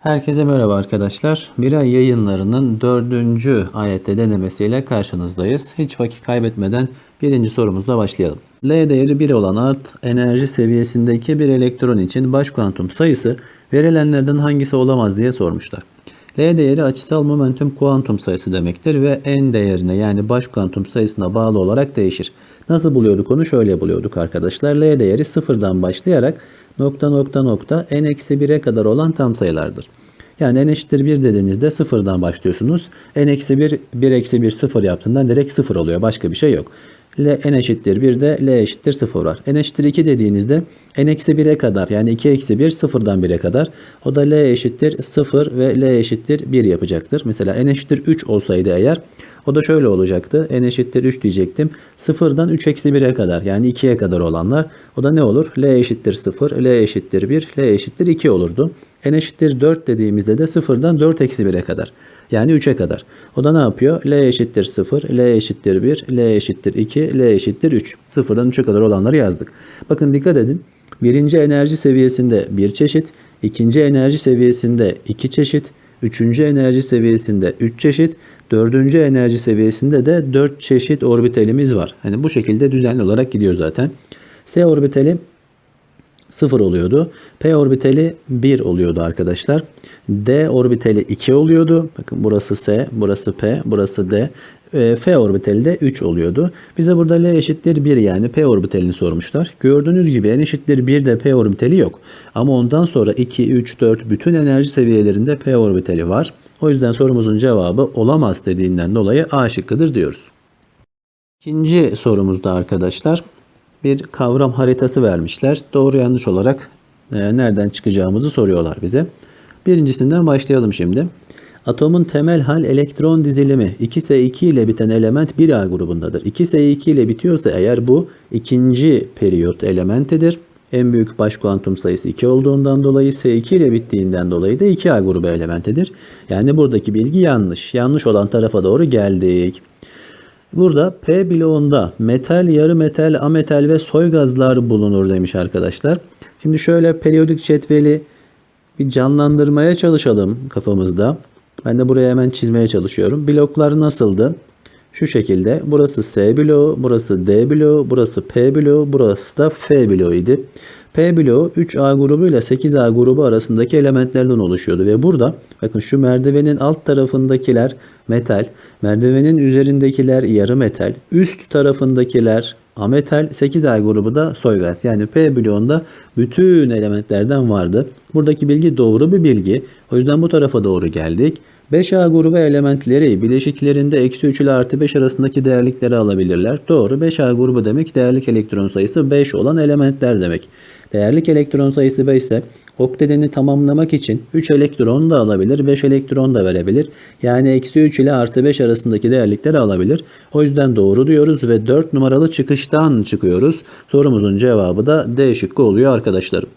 Herkese merhaba arkadaşlar. Bir ay yayınlarının dördüncü ayette denemesiyle karşınızdayız. Hiç vakit kaybetmeden birinci sorumuzla başlayalım. L değeri 1 olan art enerji seviyesindeki bir elektron için baş kuantum sayısı verilenlerden hangisi olamaz diye sormuşlar. L değeri açısal momentum kuantum sayısı demektir ve n değerine yani baş kuantum sayısına bağlı olarak değişir. Nasıl buluyorduk onu? Şöyle buluyorduk arkadaşlar. L değeri sıfırdan başlayarak nokta nokta nokta n-1'e kadar olan tam sayılardır. Yani n eşittir 1 dediğinizde sıfırdan başlıyorsunuz. n eksi 1, 1 eksi 1 sıfır yaptığından direkt sıfır oluyor. Başka bir şey yok. L, eşittir 1 de L eşittir 0 var. n eşittir 2 dediğinizde n eksi 1'e kadar yani 2 eksi 1 sıfırdan 1'e kadar. O da L eşittir 0 ve L eşittir 1 yapacaktır. Mesela n eşittir 3 olsaydı eğer o da şöyle olacaktı. n eşittir 3 diyecektim. Sıfırdan 3 eksi 1'e kadar yani 2'ye kadar olanlar. O da ne olur? L eşittir 0, L eşittir 1, L eşittir 2 olurdu. n eşittir 4 dediğimizde de sıfırdan 4 eksi 1'e kadar. Yani 3'e kadar. O da ne yapıyor? L eşittir 0, L eşittir 1, L eşittir 2, L eşittir 3. Sıfırdan 3'e kadar olanları yazdık. Bakın dikkat edin. Birinci enerji seviyesinde bir çeşit, ikinci enerji seviyesinde iki çeşit, üçüncü enerji seviyesinde üç çeşit, dördüncü enerji seviyesinde de dört çeşit orbitalimiz var. Hani bu şekilde düzenli olarak gidiyor zaten. S orbitali 0 oluyordu. P orbitali 1 oluyordu arkadaşlar. D orbitali 2 oluyordu. Bakın burası S, burası P, burası D. F orbitali de 3 oluyordu. Bize burada L eşittir 1 yani P orbitalini sormuşlar. Gördüğünüz gibi N eşittir 1 de P orbitali yok. Ama ondan sonra 2, 3, 4 bütün enerji seviyelerinde P orbitali var. O yüzden sorumuzun cevabı olamaz dediğinden dolayı A şıkkıdır diyoruz. İkinci sorumuzda arkadaşlar bir kavram haritası vermişler. Doğru yanlış olarak e, nereden çıkacağımızı soruyorlar bize. Birincisinden başlayalım şimdi. Atomun temel hal elektron dizilimi 2S2 ile biten element 1A grubundadır. 2S2 ile bitiyorsa eğer bu ikinci periyot elementidir. En büyük baş kuantum sayısı 2 olduğundan dolayı S2 ile bittiğinden dolayı da 2A grubu elementidir. Yani buradaki bilgi yanlış. Yanlış olan tarafa doğru geldik. Burada P bloğunda metal, yarı metal, ametal ve soy gazlar bulunur demiş arkadaşlar. Şimdi şöyle periyodik cetveli bir canlandırmaya çalışalım kafamızda. Ben de buraya hemen çizmeye çalışıyorum. Bloklar nasıldı? Şu şekilde. Burası S bloğu, burası D bloğu, burası P bloğu, burası da F bloğu idi. P bloğu 3A grubu ile 8A grubu arasındaki elementlerden oluşuyordu ve burada bakın şu merdivenin alt tarafındakiler metal, merdivenin üzerindekiler yarı metal, üst tarafındakiler ametal, 8A grubu da soy gaz. Yani P bloğunda bütün elementlerden vardı. Buradaki bilgi doğru bir bilgi. O yüzden bu tarafa doğru geldik. 5A grubu elementleri bileşiklerinde eksi 3 ile artı 5 arasındaki değerlikleri alabilirler. Doğru 5A grubu demek değerlik elektron sayısı 5 olan elementler demek. Değerlik elektron sayısı 5 ise oktedeni tamamlamak için 3 elektron da alabilir, 5 elektron da verebilir. Yani eksi 3 ile artı 5 arasındaki değerlikleri alabilir. O yüzden doğru diyoruz ve 4 numaralı çıkıştan çıkıyoruz. Sorumuzun cevabı da D şıkkı oluyor arkadaşlarım.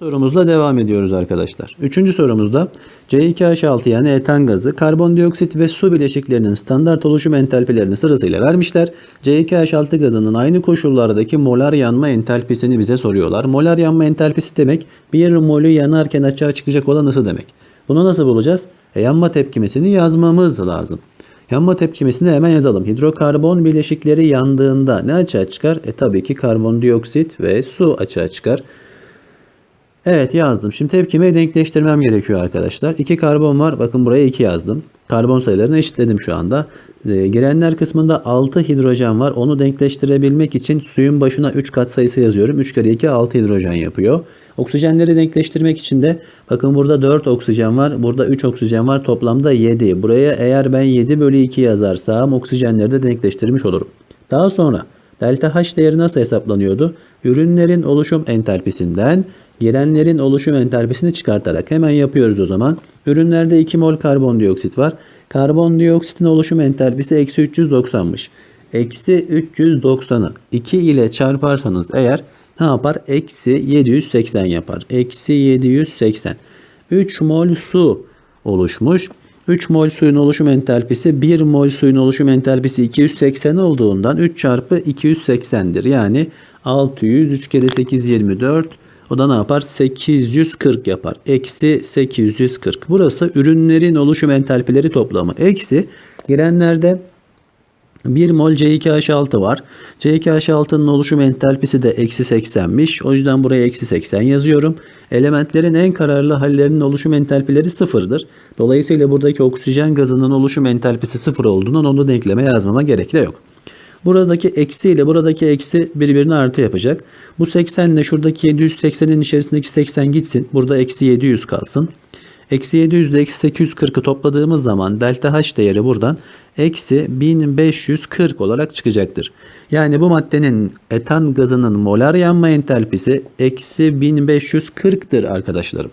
Sorumuzla devam ediyoruz arkadaşlar. Üçüncü sorumuzda C2H6 yani etan gazı, karbondioksit ve su bileşiklerinin standart oluşum entalpilerini sırasıyla vermişler. C2H6 gazının aynı koşullardaki molar yanma entalpisini bize soruyorlar. Molar yanma entalpisi demek bir molü yanarken açığa çıkacak olan ısı demek. Bunu nasıl bulacağız? E, yanma tepkimesini yazmamız lazım. Yanma tepkimesini hemen yazalım. Hidrokarbon bileşikleri yandığında ne açığa çıkar? E tabii ki karbondioksit ve su açığa çıkar. Evet yazdım. Şimdi tepkime denkleştirmem gerekiyor arkadaşlar. 2 karbon var. Bakın buraya 2 yazdım. Karbon sayılarını eşitledim şu anda. E, girenler kısmında 6 hidrojen var. Onu denkleştirebilmek için suyun başına 3 kat sayısı yazıyorum. 3 kere 2 6 hidrojen yapıyor. Oksijenleri denkleştirmek için de bakın burada 4 oksijen var. Burada 3 oksijen var. Toplamda 7. Buraya eğer ben 7 bölü 2 yazarsam oksijenleri de denkleştirmiş olurum. Daha sonra delta H değeri nasıl hesaplanıyordu? Ürünlerin oluşum entalpisinden girenlerin oluşum entalpisini çıkartarak hemen yapıyoruz o zaman. Ürünlerde 2 mol karbondioksit var. Karbondioksitin oluşum entalpisi eksi 390'mış. Eksi 390'ı 2 ile çarparsanız eğer ne yapar? Eksi 780 yapar. Eksi 780. 3 mol su oluşmuş. 3 mol suyun oluşum entalpisi 1 mol suyun oluşum entalpisi 280 olduğundan 3 çarpı 280'dir. Yani 600 3 kere 8 24 O da ne yapar? 840 yapar. Eksi 840. Burası ürünlerin oluşum entalpileri toplamı. Eksi girenlerde 1 mol C2H6 var. C2H6'nın oluşum entalpisi de eksi 80'miş. O yüzden buraya eksi 80 yazıyorum. Elementlerin en kararlı hallerinin oluşum entalpileri sıfırdır. Dolayısıyla buradaki oksijen gazının oluşum entalpisi sıfır olduğundan onu denkleme yazmama gerek de yok. Buradaki eksi ile buradaki eksi birbirine artı yapacak. Bu 80 ile şuradaki 780'in içerisindeki 80 gitsin. Burada eksi 700 kalsın. Eksi 700 ile eksi 840'ı topladığımız zaman delta H değeri buradan eksi 1540 olarak çıkacaktır. Yani bu maddenin etan gazının molar yanma entalpisi eksi 1540'tır arkadaşlarım.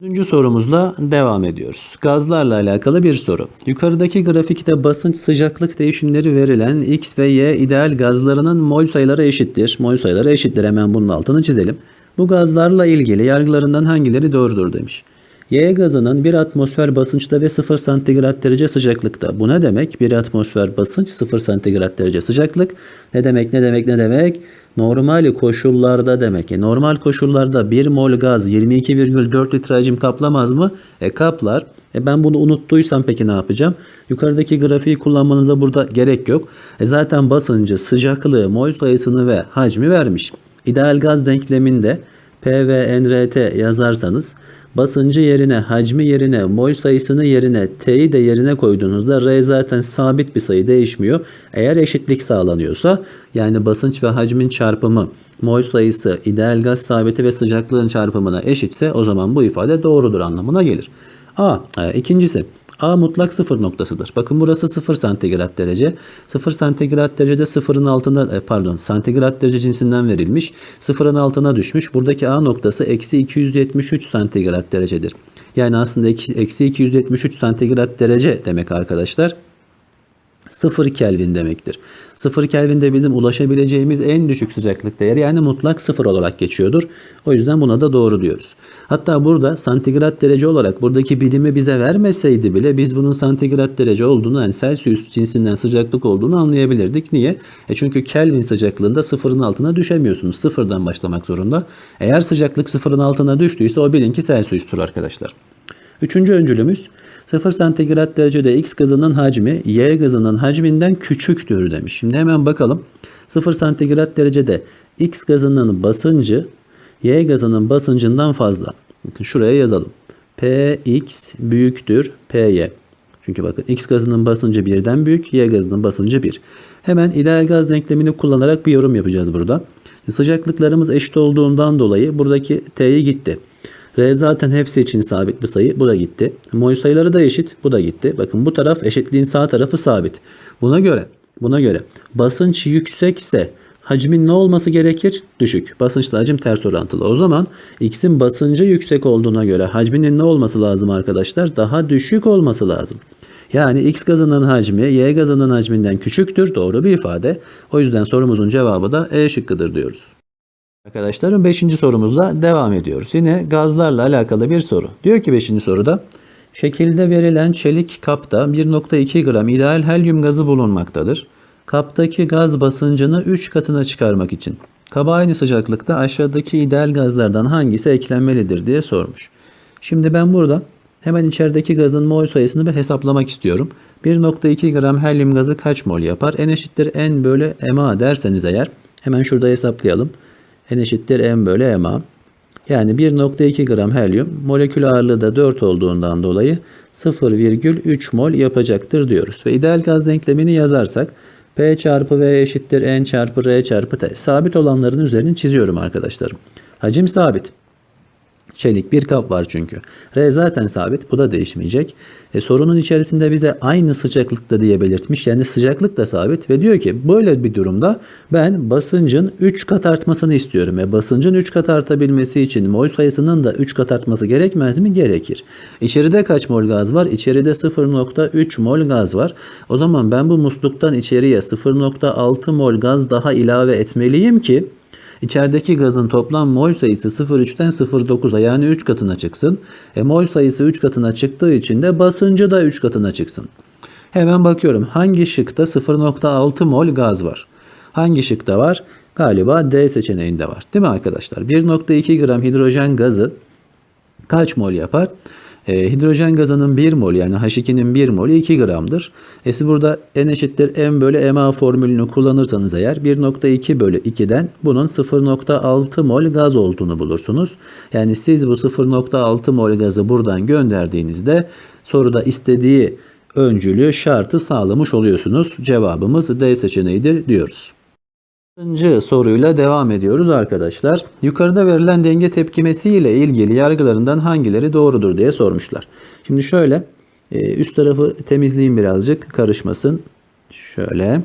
Dördüncü sorumuzla devam ediyoruz. Gazlarla alakalı bir soru. Yukarıdaki grafikte basınç sıcaklık değişimleri verilen X ve Y ideal gazlarının mol sayıları eşittir. Mol sayıları eşittir. Hemen bunun altını çizelim. Bu gazlarla ilgili yargılarından hangileri doğrudur demiş. Y gazının 1 atmosfer basınçta ve 0 santigrat derece sıcaklıkta. Bu ne demek? 1 atmosfer basınç 0 santigrat derece sıcaklık. Ne demek ne demek ne demek? Normal koşullarda demek. E, normal koşullarda 1 mol gaz 22,4 litre hacim kaplamaz mı? E kaplar. E ben bunu unuttuysam peki ne yapacağım? Yukarıdaki grafiği kullanmanıza burada gerek yok. E zaten basıncı, sıcaklığı, mol sayısını ve hacmi vermiş. İdeal gaz denkleminde P ve NRT yazarsanız basıncı yerine, hacmi yerine, mol sayısını yerine, T'yi de yerine koyduğunuzda R zaten sabit bir sayı değişmiyor. Eğer eşitlik sağlanıyorsa yani basınç ve hacmin çarpımı mol sayısı, ideal gaz sabiti ve sıcaklığın çarpımına eşitse o zaman bu ifade doğrudur anlamına gelir. A. e, ikincisi. A mutlak sıfır noktasıdır. Bakın burası 0 santigrat derece. 0 santigrat derecede sıfırın altında e, pardon santigrat derece cinsinden verilmiş. Sıfırın altına düşmüş. Buradaki A noktası eksi 273 santigrat derecedir. Yani aslında eksi 273 santigrat derece demek arkadaşlar. 0 Kelvin demektir. 0 Kelvin de bizim ulaşabileceğimiz en düşük sıcaklık değeri yani mutlak 0 olarak geçiyordur. O yüzden buna da doğru diyoruz. Hatta burada santigrat derece olarak buradaki birimi bize vermeseydi bile biz bunun santigrat derece olduğunu yani Celsius cinsinden sıcaklık olduğunu anlayabilirdik. Niye? E çünkü Kelvin sıcaklığında sıfırın altına düşemiyorsunuz. Sıfırdan başlamak zorunda. Eğer sıcaklık sıfırın altına düştüyse o bilin ki Celsius'tur arkadaşlar. Üçüncü öncülümüz 0 santigrat derecede X gazının hacmi Y gazının hacminden küçüktür demiş. Şimdi hemen bakalım. 0 santigrat derecede X gazının basıncı Y gazının basıncından fazla. Bakın şuraya yazalım. Px büyüktür Py. Çünkü bakın X gazının basıncı birden büyük, Y gazının basıncı 1. Hemen ideal gaz denklemini kullanarak bir yorum yapacağız burada. Sıcaklıklarımız eşit olduğundan dolayı buradaki T'yi gitti. R zaten hepsi için sabit bir sayı. Bu da gitti. Mol sayıları da eşit. Bu da gitti. Bakın bu taraf eşitliğin sağ tarafı sabit. Buna göre buna göre basınç yüksekse hacmin ne olması gerekir? Düşük. Basınçla hacim ters orantılı. O zaman X'in basıncı yüksek olduğuna göre hacminin ne olması lazım arkadaşlar? Daha düşük olması lazım. Yani X gazının hacmi Y gazının hacminden küçüktür. Doğru bir ifade. O yüzden sorumuzun cevabı da E şıkkıdır diyoruz. Arkadaşlarım 5. sorumuzla devam ediyoruz. Yine gazlarla alakalı bir soru. Diyor ki 5. soruda şekilde verilen çelik kapta 1.2 gram ideal helyum gazı bulunmaktadır. Kaptaki gaz basıncını 3 katına çıkarmak için kaba aynı sıcaklıkta aşağıdaki ideal gazlardan hangisi eklenmelidir diye sormuş. Şimdi ben burada hemen içerideki gazın mol sayısını bir hesaplamak istiyorum. 1.2 gram helyum gazı kaç mol yapar? N eşittir N bölü MA derseniz eğer hemen şurada hesaplayalım. N eşittir M bölü MA. Yani 1.2 gram helyum molekül ağırlığı da 4 olduğundan dolayı 0,3 mol yapacaktır diyoruz. Ve ideal gaz denklemini yazarsak P çarpı V eşittir N çarpı R çarpı T. Sabit olanların üzerini çiziyorum arkadaşlarım. Hacim sabit. Çelik bir kap var çünkü. R zaten sabit. Bu da değişmeyecek. E, sorunun içerisinde bize aynı sıcaklıkta diye belirtmiş. Yani sıcaklık da sabit ve diyor ki böyle bir durumda ben basıncın 3 kat artmasını istiyorum. E, basıncın 3 kat artabilmesi için mol sayısının da 3 kat artması gerekmez mi? Gerekir. İçeride kaç mol gaz var? İçeride 0.3 mol gaz var. O zaman ben bu musluktan içeriye 0.6 mol gaz daha ilave etmeliyim ki İçerideki gazın toplam mol sayısı 0,3'ten 0,9'a yani 3 katına çıksın. E mol sayısı 3 katına çıktığı için de basıncı da 3 katına çıksın. Hemen bakıyorum hangi şıkta 0,6 mol gaz var? Hangi şıkta var? Galiba D seçeneğinde var. Değil mi arkadaşlar? 1.2 gram hidrojen gazı kaç mol yapar? E, hidrojen gazının 1 mol yani H2'nin 1 molü 2 gramdır. E burada N eşittir M bölü MA formülünü kullanırsanız eğer 1.2 bölü 2'den bunun 0.6 mol gaz olduğunu bulursunuz. Yani siz bu 0.6 mol gazı buradan gönderdiğinizde soruda istediği öncülü şartı sağlamış oluyorsunuz. Cevabımız D seçeneğidir diyoruz. Altıncı soruyla devam ediyoruz arkadaşlar. Yukarıda verilen denge tepkimesi ile ilgili yargılarından hangileri doğrudur diye sormuşlar. Şimdi şöyle e, üst tarafı temizleyeyim birazcık karışmasın. Şöyle.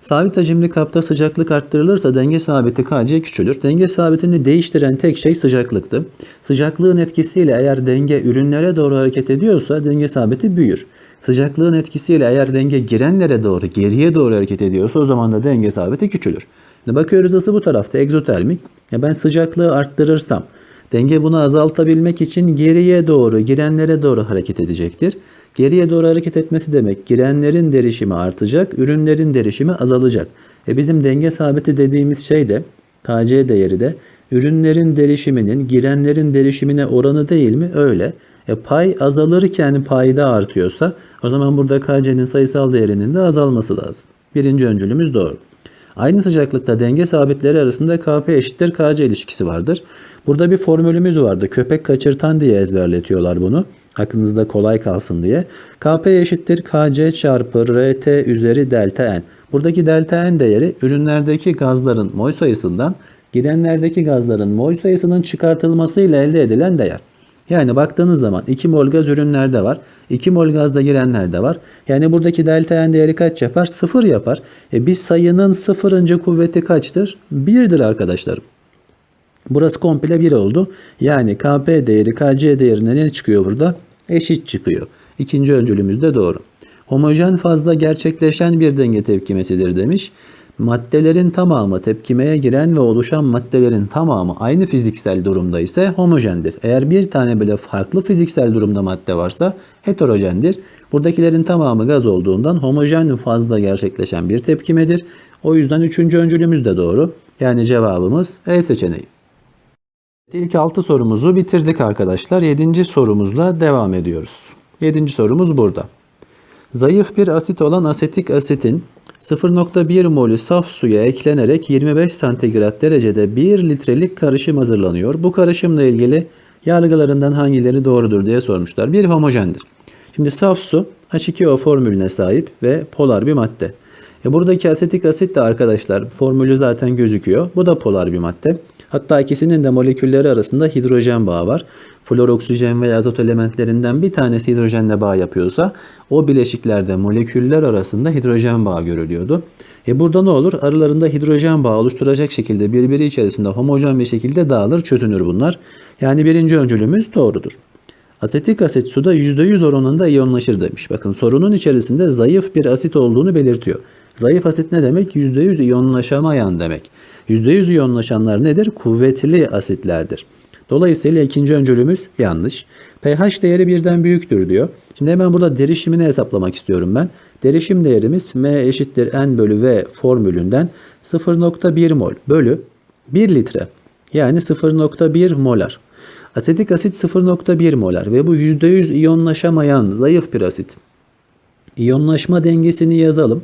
Sabit hacimli kapta sıcaklık arttırılırsa denge sabiti Kc küçülür. Denge sabitini değiştiren tek şey sıcaklıktı. Sıcaklığın etkisiyle eğer denge ürünlere doğru hareket ediyorsa denge sabiti büyür. Sıcaklığın etkisiyle eğer denge girenlere doğru geriye doğru hareket ediyorsa o zaman da denge sabiti küçülür. Bakıyoruz ısı bu tarafta egzotermik. Ya ben sıcaklığı arttırırsam denge bunu azaltabilmek için geriye doğru girenlere doğru hareket edecektir. Geriye doğru hareket etmesi demek girenlerin derişimi artacak, ürünlerin derişimi azalacak. E bizim denge sabiti dediğimiz şey de Kc değeri de ürünlerin derişiminin girenlerin derişimine oranı değil mi? Öyle. E pay azalırken payda artıyorsa o zaman burada Kc'nin sayısal değerinin de azalması lazım. Birinci öncülümüz doğru. Aynı sıcaklıkta denge sabitleri arasında Kp eşittir Kc ilişkisi vardır. Burada bir formülümüz vardı. Köpek kaçırtan diye ezberletiyorlar bunu. Aklınızda kolay kalsın diye. Kp eşittir Kc çarpı Rt üzeri delta n. Buradaki delta n değeri ürünlerdeki gazların mol sayısından girenlerdeki gazların mol sayısının çıkartılmasıyla elde edilen değer. Yani baktığınız zaman 2 mol gaz ürünlerde var. 2 mol gazda girenlerde var. Yani buradaki delta n değeri kaç yapar? 0 yapar. E bir sayının sıfırıncı kuvveti kaçtır? 1'dir arkadaşlarım. Burası komple 1 oldu. Yani Kp değeri Kc değerine ne çıkıyor burada? Eşit çıkıyor. İkinci öncülümüz de doğru. Homojen fazla gerçekleşen bir denge tepkimesidir demiş. Maddelerin tamamı tepkimeye giren ve oluşan maddelerin tamamı aynı fiziksel durumda ise homojendir. Eğer bir tane bile farklı fiziksel durumda madde varsa heterojendir. Buradakilerin tamamı gaz olduğundan homojen fazla gerçekleşen bir tepkimedir. O yüzden üçüncü öncülümüz de doğru. Yani cevabımız E seçeneği. İlk 6 sorumuzu bitirdik arkadaşlar. 7. sorumuzla devam ediyoruz. 7. sorumuz burada. Zayıf bir asit olan asetik asitin 0.1 molü saf suya eklenerek 25 santigrat derecede 1 litrelik karışım hazırlanıyor. Bu karışımla ilgili yargılarından hangileri doğrudur diye sormuşlar. Bir homojendir. Şimdi saf su H2O formülüne sahip ve polar bir madde. E buradaki asetik asit de arkadaşlar formülü zaten gözüküyor. Bu da polar bir madde. Hatta ikisinin de molekülleri arasında hidrojen bağı var. Flor, oksijen ve azot elementlerinden bir tanesi hidrojenle bağ yapıyorsa o bileşiklerde moleküller arasında hidrojen bağı görülüyordu. E burada ne olur? Aralarında hidrojen bağı oluşturacak şekilde birbiri içerisinde homojen bir şekilde dağılır, çözünür bunlar. Yani birinci öncülümüz doğrudur. Asetik asit suda %100 oranında iyonlaşır demiş. Bakın sorunun içerisinde zayıf bir asit olduğunu belirtiyor. Zayıf asit ne demek? %100 iyonlaşamayan demek. %100 iyonlaşanlar nedir? Kuvvetli asitlerdir. Dolayısıyla ikinci öncülümüz yanlış. pH değeri birden büyüktür diyor. Şimdi hemen burada derişimini hesaplamak istiyorum ben. Derişim değerimiz M eşittir N bölü V formülünden 0.1 mol bölü 1 litre. Yani 0.1 molar. Asetik asit 0.1 molar ve bu %100 iyonlaşamayan zayıf bir asit. İyonlaşma dengesini yazalım.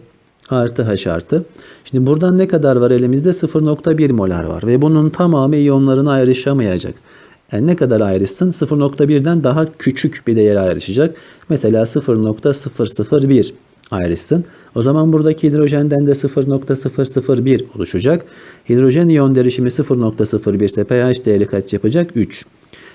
Artı H artı. Şimdi buradan ne kadar var elimizde? 0.1 molar var. Ve bunun tamamı iyonlarına ayrışamayacak. Yani ne kadar ayrışsın? 0.1'den daha küçük bir değer ayrışacak. Mesela 0.001 ayrışsın. O zaman buradaki hidrojenden de 0.001 oluşacak. Hidrojen iyon derişimi 0.01 ise pH değeri kaç yapacak? 3.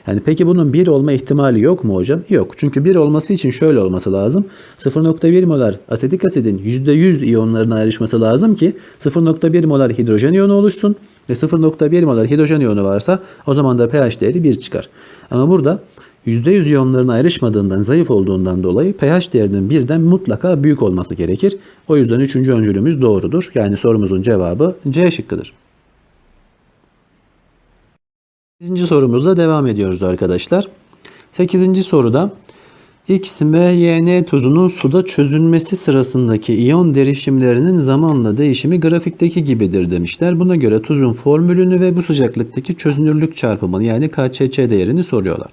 Yani peki bunun 1 olma ihtimali yok mu hocam? Yok. Çünkü 1 olması için şöyle olması lazım. 0.1 molar asetik asidin %100 iyonlarına ayrışması lazım ki 0.1 molar hidrojen iyonu oluşsun. Ve 0.1 molar hidrojen iyonu varsa o zaman da pH değeri 1 çıkar. Ama burada %100 iyonlarına ayrışmadığından, zayıf olduğundan dolayı pH değerinin birden mutlaka büyük olması gerekir. O yüzden üçüncü öncülümüz doğrudur. Yani sorumuzun cevabı C şıkkıdır. 8. sorumuzla devam ediyoruz arkadaşlar. 8. soruda XMYN tuzunun suda çözünmesi sırasındaki iyon derişimlerinin zamanla değişimi grafikteki gibidir demişler. Buna göre tuzun formülünü ve bu sıcaklıktaki çözünürlük çarpımını yani KÇÇ değerini soruyorlar.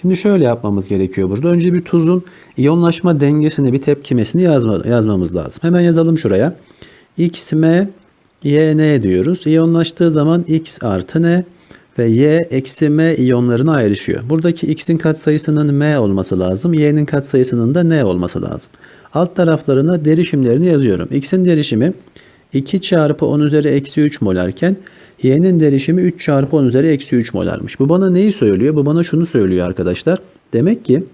Şimdi şöyle yapmamız gerekiyor burada. Önce bir tuzun iyonlaşma dengesini, bir tepkimesini yazma, yazmamız lazım. Hemen yazalım şuraya. XM YN diyoruz. İyonlaştığı zaman X artı N ve Y eksi M iyonlarına ayrışıyor. Buradaki X'in katsayısının M olması lazım. Y'nin katsayısının da N olması lazım. Alt taraflarına derişimlerini yazıyorum. X'in derişimi 2 çarpı 10 üzeri eksi 3 molarken Y'nin derişimi 3 çarpı 10 üzeri eksi 3 molarmış. Bu bana neyi söylüyor? Bu bana şunu söylüyor arkadaşlar. Demek ki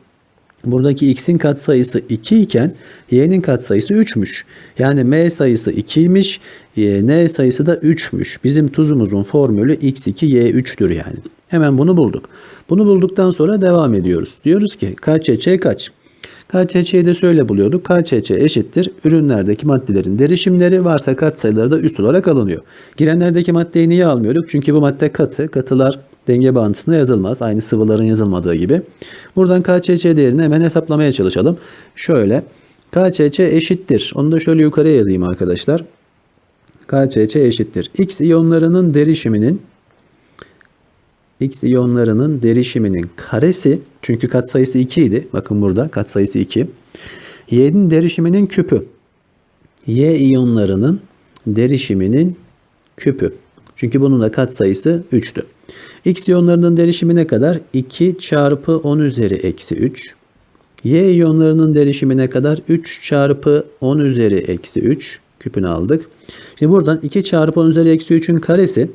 Buradaki x'in katsayısı 2 iken y'nin katsayısı 3'müş. Yani m sayısı 2'ymiş, y- n sayısı da 3'müş. Bizim tuzumuzun formülü x2 y3'tür yani. Hemen bunu bulduk. Bunu bulduktan sonra devam ediyoruz. Diyoruz ki KÇÇ kaç? KÇÇ'yi de şöyle buluyorduk. KÇÇ eşittir. Ürünlerdeki maddelerin derişimleri varsa katsayıları da üst olarak alınıyor. Girenlerdeki maddeyi niye almıyorduk? Çünkü bu madde katı. Katılar denge bağıntısında yazılmaz. Aynı sıvıların yazılmadığı gibi. Buradan KÇÇ değerini hemen hesaplamaya çalışalım. Şöyle KÇÇ eşittir. Onu da şöyle yukarıya yazayım arkadaşlar. KÇÇ eşittir. X iyonlarının derişiminin X iyonlarının derişiminin karesi çünkü katsayısı 2 idi. Bakın burada katsayısı 2. Y'nin derişiminin küpü. Y iyonlarının derişiminin küpü. Çünkü bunun da katsayısı 3'tü. X iyonlarının derişimi ne kadar? 2 çarpı 10 üzeri eksi 3. Y iyonlarının derişimi ne kadar? 3 çarpı 10 üzeri eksi 3 küpünü aldık. Şimdi buradan 2 çarpı 10 üzeri eksi 3'ün karesi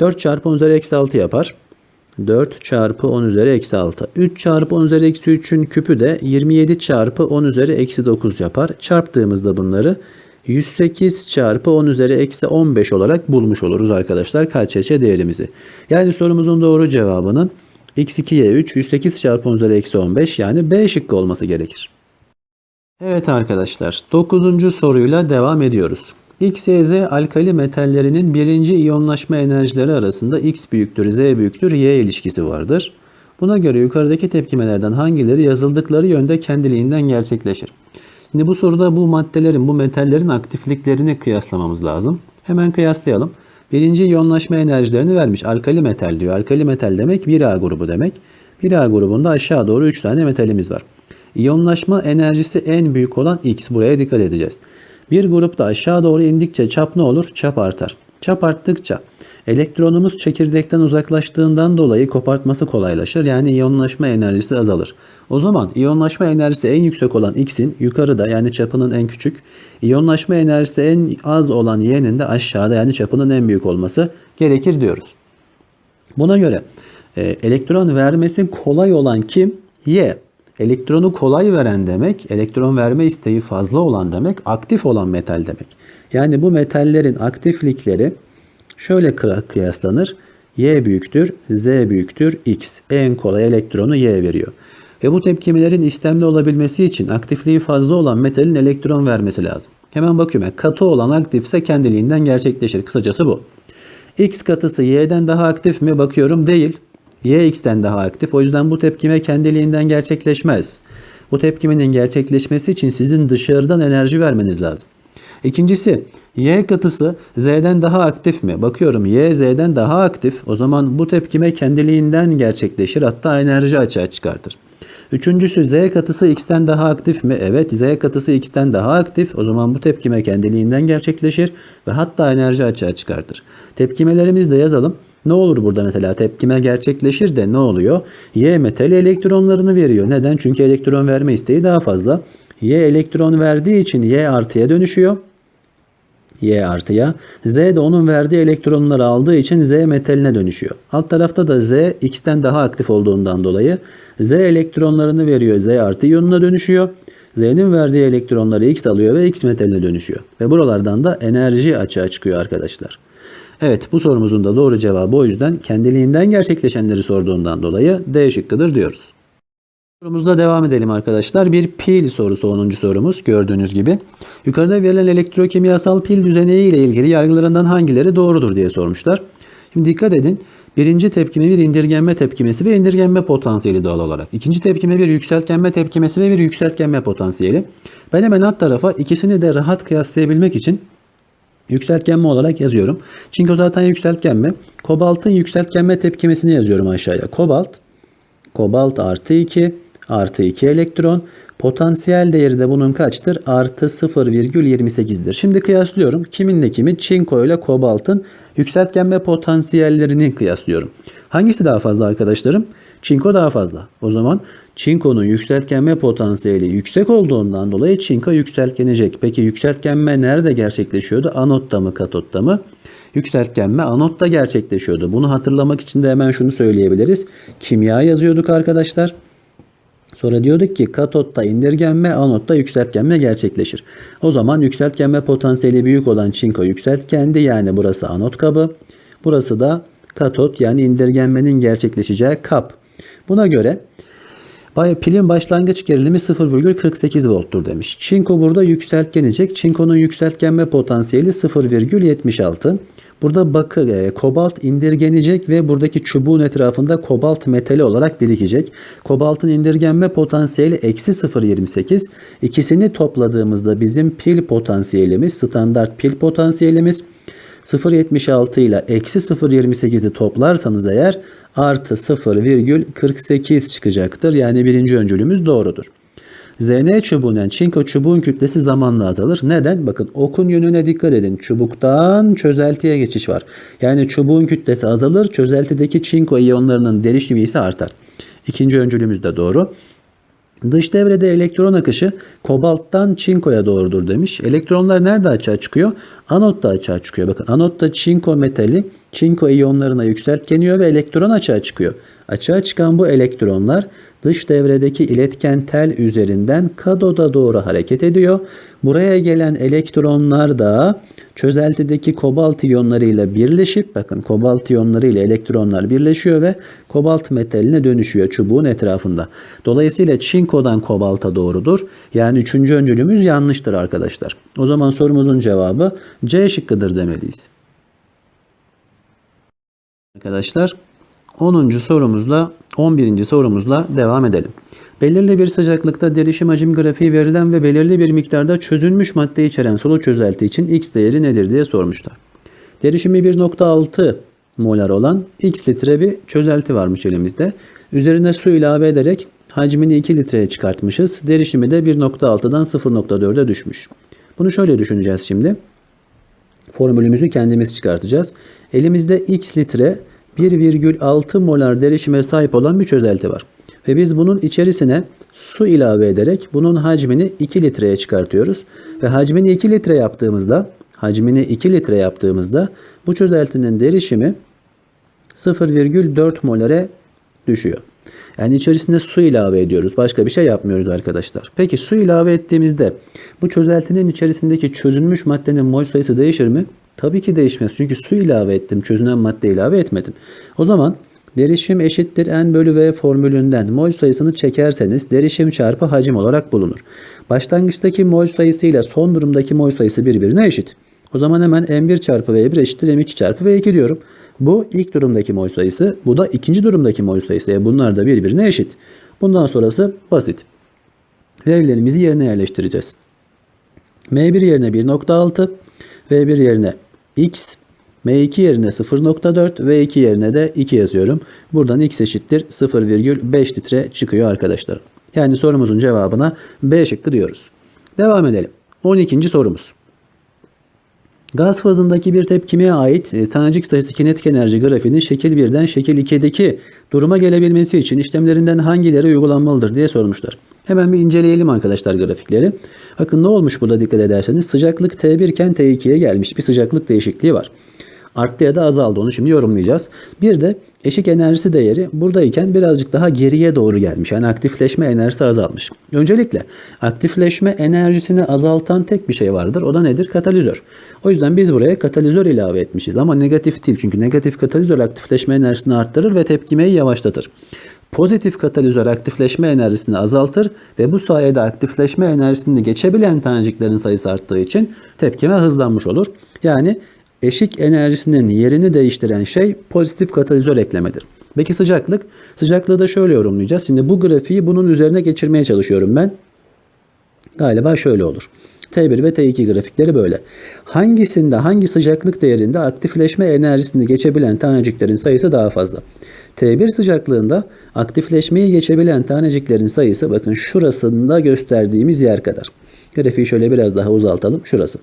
4 çarpı 10 üzeri eksi 6 yapar. 4 çarpı 10 üzeri eksi 6. 3 çarpı 10 üzeri eksi 3'ün küpü de 27 çarpı 10 üzeri eksi 9 yapar. Çarptığımızda bunları 108 çarpı 10 üzeri eksi 15 olarak bulmuş oluruz arkadaşlar KÇÇ değerimizi. Yani sorumuzun doğru cevabının x2y3 108 çarpı 10 üzeri eksi 15 yani B şıkkı olması gerekir. Evet arkadaşlar 9. soruyla devam ediyoruz. X, Y, Z alkali metallerinin birinci iyonlaşma enerjileri arasında X büyüktür, Z büyüktür, Y ilişkisi vardır. Buna göre yukarıdaki tepkimelerden hangileri yazıldıkları yönde kendiliğinden gerçekleşir? Şimdi bu soruda bu maddelerin, bu metallerin aktifliklerini kıyaslamamız lazım. Hemen kıyaslayalım. Birinci iyonlaşma enerjilerini vermiş. Alkali metal diyor. Alkali metal demek 1A grubu demek. 1A grubunda aşağı doğru 3 tane metalimiz var. İyonlaşma enerjisi en büyük olan X. Buraya dikkat edeceğiz. Bir grupta aşağı doğru indikçe çap ne olur? Çap artar. Çap arttıkça elektronumuz çekirdekten uzaklaştığından dolayı kopartması kolaylaşır. Yani iyonlaşma enerjisi azalır. O zaman iyonlaşma enerjisi en yüksek olan X'in yukarıda yani çapının en küçük, iyonlaşma enerjisi en az olan Y'nin de aşağıda yani çapının en büyük olması gerekir diyoruz. Buna göre e, elektron vermesi kolay olan kim? Y. Elektronu kolay veren demek, elektron verme isteği fazla olan demek, aktif olan metal demek. Yani bu metallerin aktiflikleri şöyle kı- kıyaslanır. Y büyüktür, Z büyüktür, X. En kolay elektronu Y veriyor. Ve bu tepkimelerin istemli olabilmesi için aktifliği fazla olan metalin elektron vermesi lazım. Hemen bakıyorum. Yani katı olan aktifse kendiliğinden gerçekleşir. Kısacası bu. X katısı Y'den daha aktif mi? Bakıyorum değil. Y X'ten daha aktif. O yüzden bu tepkime kendiliğinden gerçekleşmez. Bu tepkimenin gerçekleşmesi için sizin dışarıdan enerji vermeniz lazım. İkincisi Y katısı Z'den daha aktif mi? Bakıyorum Y Z'den daha aktif. O zaman bu tepkime kendiliğinden gerçekleşir. Hatta enerji açığa çıkartır. Üçüncüsü Z katısı X'ten daha aktif mi? Evet Z katısı X'ten daha aktif. O zaman bu tepkime kendiliğinden gerçekleşir ve hatta enerji açığa çıkartır. Tepkimelerimizi de yazalım. Ne olur burada mesela tepkime gerçekleşir de ne oluyor? Y metali elektronlarını veriyor. Neden? Çünkü elektron verme isteği daha fazla. Y elektron verdiği için Y artıya dönüşüyor. Y artıya. Z de onun verdiği elektronları aldığı için Z metaline dönüşüyor. Alt tarafta da Z X'ten daha aktif olduğundan dolayı Z elektronlarını veriyor. Z artı iyonuna dönüşüyor. Z'nin verdiği elektronları X alıyor ve X metaline dönüşüyor. Ve buralardan da enerji açığa çıkıyor arkadaşlar. Evet bu sorumuzun da doğru cevabı o yüzden kendiliğinden gerçekleşenleri sorduğundan dolayı D şıkkıdır diyoruz. Sorumuzla devam edelim arkadaşlar. Bir pil sorusu 10. sorumuz gördüğünüz gibi. Yukarıda verilen elektrokimyasal pil düzeneği ile ilgili yargılarından hangileri doğrudur diye sormuşlar. Şimdi dikkat edin. Birinci tepkime bir indirgenme tepkimesi ve indirgenme potansiyeli doğal olarak. İkinci tepkime bir yükseltgenme tepkimesi ve bir yükseltgenme potansiyeli. Ben hemen alt tarafa ikisini de rahat kıyaslayabilmek için yükseltgenme olarak yazıyorum. Çinko zaten yükseltgenme. Kobaltın yükseltgenme tepkimesini yazıyorum aşağıya. Kobalt, kobalt artı 2 artı 2 elektron. Potansiyel değeri de bunun kaçtır? Artı 0,28'dir. Şimdi kıyaslıyorum. Kiminle kimi? Çinko ile kobaltın yükseltgenme potansiyellerini kıyaslıyorum. Hangisi daha fazla arkadaşlarım? Çinko daha fazla. O zaman çinkonun yükseltgenme potansiyeli yüksek olduğundan dolayı çinko yükseltgenecek. Peki yükseltgenme nerede gerçekleşiyordu? Anotta mı katotta mı? Yükseltgenme anotta gerçekleşiyordu. Bunu hatırlamak için de hemen şunu söyleyebiliriz. Kimya yazıyorduk arkadaşlar. Sonra diyorduk ki katotta indirgenme, anotta yükseltgenme gerçekleşir. O zaman yükseltgenme potansiyeli büyük olan çinko yükseltgendi. Yani burası anot kabı. Burası da katot yani indirgenmenin gerçekleşeceği kap. Buna göre pilin başlangıç gerilimi 0,48 volttur demiş. Çinko burada yükseltgenecek. Çinkonun yükseltgenme potansiyeli 0,76. Burada bakı e, kobalt indirgenecek ve buradaki çubuğun etrafında kobalt metali olarak birikecek. Kobaltın indirgenme potansiyeli eksi 0,28. İkisini topladığımızda bizim pil potansiyelimiz, standart pil potansiyelimiz 0.76 ile eksi 0.28'i toplarsanız eğer artı 0,48 çıkacaktır. Yani birinci öncülümüz doğrudur. ZN çubuğunun yani çinko çubuğun kütlesi zamanla azalır. Neden? Bakın okun yönüne dikkat edin. Çubuktan çözeltiye geçiş var. Yani çubuğun kütlesi azalır. Çözeltideki çinko iyonlarının derişimi ise artar. İkinci öncülümüz de doğru. Dış devrede elektron akışı kobalttan çinkoya doğrudur demiş. Elektronlar nerede açığa çıkıyor? Anotta açığa çıkıyor. Bakın anotta çinko metali çinko iyonlarına yükseltkeniyor ve elektron açığa çıkıyor. Açığa çıkan bu elektronlar dış devredeki iletken tel üzerinden kadoda doğru hareket ediyor. Buraya gelen elektronlar da çözeltideki kobalt iyonlarıyla birleşip bakın kobalt iyonları ile elektronlar birleşiyor ve kobalt metaline dönüşüyor çubuğun etrafında. Dolayısıyla çinkodan kobalta doğrudur. Yani üçüncü öncülümüz yanlıştır arkadaşlar. O zaman sorumuzun cevabı C şıkkıdır demeliyiz. Arkadaşlar 10. sorumuzla 11. sorumuzla devam edelim. Belirli bir sıcaklıkta derişim hacim grafiği verilen ve belirli bir miktarda çözülmüş madde içeren sulu çözelti için x değeri nedir diye sormuşlar. Derişimi 1.6 molar olan x litre bir çözelti varmış elimizde. Üzerine su ilave ederek hacmini 2 litreye çıkartmışız. Derişimi de 1.6'dan 0.4'e düşmüş. Bunu şöyle düşüneceğiz şimdi. Formülümüzü kendimiz çıkartacağız. Elimizde x litre 1,6 molar derişime sahip olan bir çözelti var. Ve biz bunun içerisine su ilave ederek bunun hacmini 2 litreye çıkartıyoruz. Ve hacmini 2 litre yaptığımızda hacmini 2 litre yaptığımızda bu çözeltinin derişimi 0,4 molare düşüyor. Yani içerisine su ilave ediyoruz. Başka bir şey yapmıyoruz arkadaşlar. Peki su ilave ettiğimizde bu çözeltinin içerisindeki çözülmüş maddenin mol sayısı değişir mi? Tabii ki değişmez. Çünkü su ilave ettim. Çözünen madde ilave etmedim. O zaman derişim eşittir n bölü v formülünden mol sayısını çekerseniz derişim çarpı hacim olarak bulunur. Başlangıçtaki mol sayısı ile son durumdaki mol sayısı birbirine eşit. O zaman hemen m1 çarpı v1 eşittir m2 çarpı v2 diyorum. Bu ilk durumdaki mol sayısı. Bu da ikinci durumdaki mol sayısı. Yani bunlar da birbirine eşit. Bundan sonrası basit. Verilerimizi yerine yerleştireceğiz. M1 yerine 1.6, V1 yerine x, M2 yerine 0.4, V2 yerine de 2 yazıyorum. Buradan x eşittir 0,5 litre çıkıyor arkadaşlar. Yani sorumuzun cevabına B şıkkı diyoruz. Devam edelim. 12. sorumuz. Gaz fazındaki bir tepkimeye ait e, tanecik sayısı kinetik enerji grafiğinin şekil 1'den şekil 2'deki duruma gelebilmesi için işlemlerinden hangileri uygulanmalıdır diye sormuşlar. Hemen bir inceleyelim arkadaşlar grafikleri. Bakın ne olmuş burada dikkat ederseniz sıcaklık T1 iken T2'ye gelmiş bir sıcaklık değişikliği var. Arttı ya da azaldı onu şimdi yorumlayacağız. Bir de eşik enerjisi değeri buradayken birazcık daha geriye doğru gelmiş. Yani aktifleşme enerjisi azalmış. Öncelikle aktifleşme enerjisini azaltan tek bir şey vardır. O da nedir? Katalizör. O yüzden biz buraya katalizör ilave etmişiz. Ama negatif değil. Çünkü negatif katalizör aktifleşme enerjisini arttırır ve tepkimeyi yavaşlatır. Pozitif katalizör aktifleşme enerjisini azaltır ve bu sayede aktifleşme enerjisini geçebilen taneciklerin sayısı arttığı için tepkime hızlanmış olur. Yani eşik enerjisinin yerini değiştiren şey pozitif katalizör eklemedir. Peki sıcaklık? Sıcaklığı da şöyle yorumlayacağız. Şimdi bu grafiği bunun üzerine geçirmeye çalışıyorum ben. Galiba şöyle olur. T1 ve T2 grafikleri böyle. Hangisinde hangi sıcaklık değerinde aktifleşme enerjisini geçebilen taneciklerin sayısı daha fazla? T1 sıcaklığında aktifleşmeyi geçebilen taneciklerin sayısı bakın şurasında gösterdiğimiz yer kadar. Grafiği şöyle biraz daha uzaltalım. Şurası.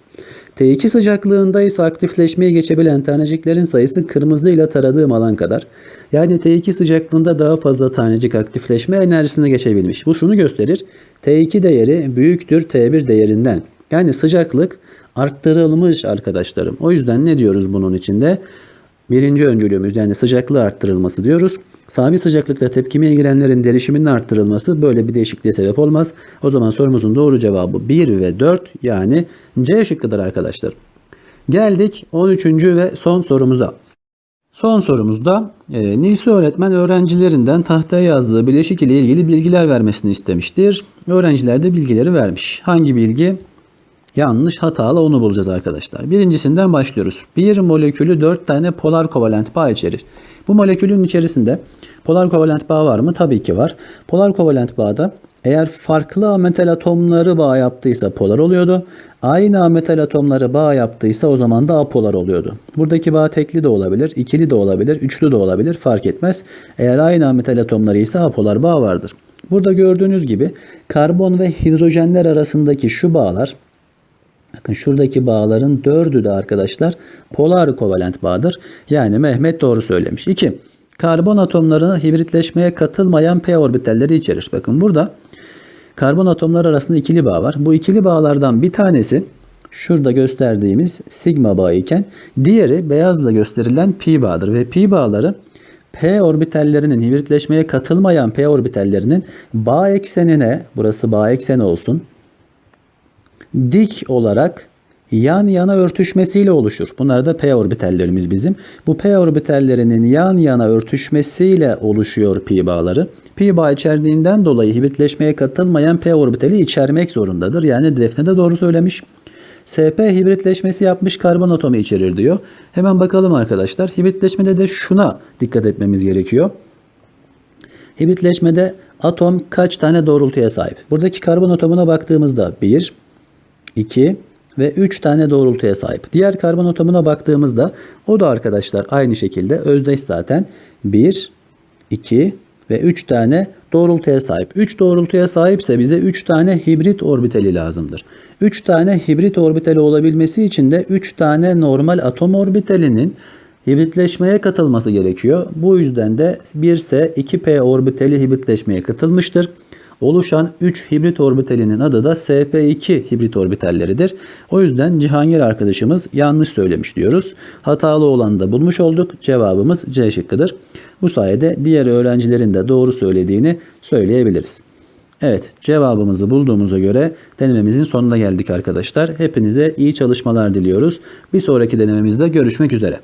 T2 sıcaklığında ise aktifleşmeyi geçebilen taneciklerin sayısı kırmızı ile taradığım alan kadar. Yani T2 sıcaklığında daha fazla tanecik aktifleşme enerjisine geçebilmiş. Bu şunu gösterir. T2 değeri büyüktür T1 değerinden. Yani sıcaklık arttırılmış arkadaşlarım. O yüzden ne diyoruz bunun içinde? Birinci öncülümüz yani sıcaklığı arttırılması diyoruz. Sabit sıcaklıkta tepkimeye girenlerin derişiminin arttırılması böyle bir değişikliğe sebep olmaz. O zaman sorumuzun doğru cevabı 1 ve 4 yani C şıkkıdır arkadaşlar. Geldik 13. ve son sorumuza. Son sorumuzda e, Nilsi öğretmen öğrencilerinden tahtaya yazdığı bileşik ile ilgili bilgiler vermesini istemiştir. Öğrenciler de bilgileri vermiş. Hangi bilgi? Yanlış, hatalı onu bulacağız arkadaşlar. Birincisinden başlıyoruz. Bir molekülü 4 tane polar kovalent bağ içerir. Bu molekülün içerisinde polar kovalent bağ var mı? Tabii ki var. Polar kovalent bağda eğer farklı ametal atomları bağ yaptıysa polar oluyordu. Aynı ametal atomları bağ yaptıysa o zaman da apolar oluyordu. Buradaki bağ tekli de olabilir, ikili de olabilir, üçlü de olabilir fark etmez. Eğer aynı ametal atomları ise apolar bağ vardır. Burada gördüğünüz gibi karbon ve hidrojenler arasındaki şu bağlar Bakın şuradaki bağların dördü de arkadaşlar polar kovalent bağdır. Yani Mehmet doğru söylemiş. 2. Karbon atomları hibritleşmeye katılmayan p orbitalleri içerir. Bakın burada karbon atomları arasında ikili bağ var. Bu ikili bağlardan bir tanesi şurada gösterdiğimiz sigma bağı iken diğeri beyazla gösterilen pi bağıdır ve pi bağları p orbitallerinin hibritleşmeye katılmayan p orbitallerinin bağ eksenine burası bağ ekseni olsun dik olarak yan yana örtüşmesiyle oluşur. Bunlar da p orbitallerimiz bizim. Bu p orbitallerinin yan yana örtüşmesiyle oluşuyor pi bağları. Pi bağ içerdiğinden dolayı hibritleşmeye katılmayan p orbitali içermek zorundadır. Yani Defne de doğru söylemiş. SP hibritleşmesi yapmış karbon atomu içerir diyor. Hemen bakalım arkadaşlar. Hibritleşmede de şuna dikkat etmemiz gerekiyor. Hibritleşmede atom kaç tane doğrultuya sahip? Buradaki karbon atomuna baktığımızda 1, 2 ve 3 tane doğrultuya sahip. Diğer karbon atomuna baktığımızda o da arkadaşlar aynı şekilde özdeş zaten 1, 2 ve 3 tane doğrultuya sahip. 3 doğrultuya sahipse bize 3 tane hibrit orbitali lazımdır. 3 tane hibrit orbitali olabilmesi için de 3 tane normal atom orbitalinin hibritleşmeye katılması gerekiyor. Bu yüzden de 1S 2P orbitali hibritleşmeye katılmıştır. Oluşan 3 hibrit orbitalinin adı da sp2 hibrit orbitalleridir. O yüzden Cihangir arkadaşımız yanlış söylemiş diyoruz. Hatalı olanı da bulmuş olduk. Cevabımız C şıkkıdır. Bu sayede diğer öğrencilerin de doğru söylediğini söyleyebiliriz. Evet cevabımızı bulduğumuza göre denememizin sonuna geldik arkadaşlar. Hepinize iyi çalışmalar diliyoruz. Bir sonraki denememizde görüşmek üzere.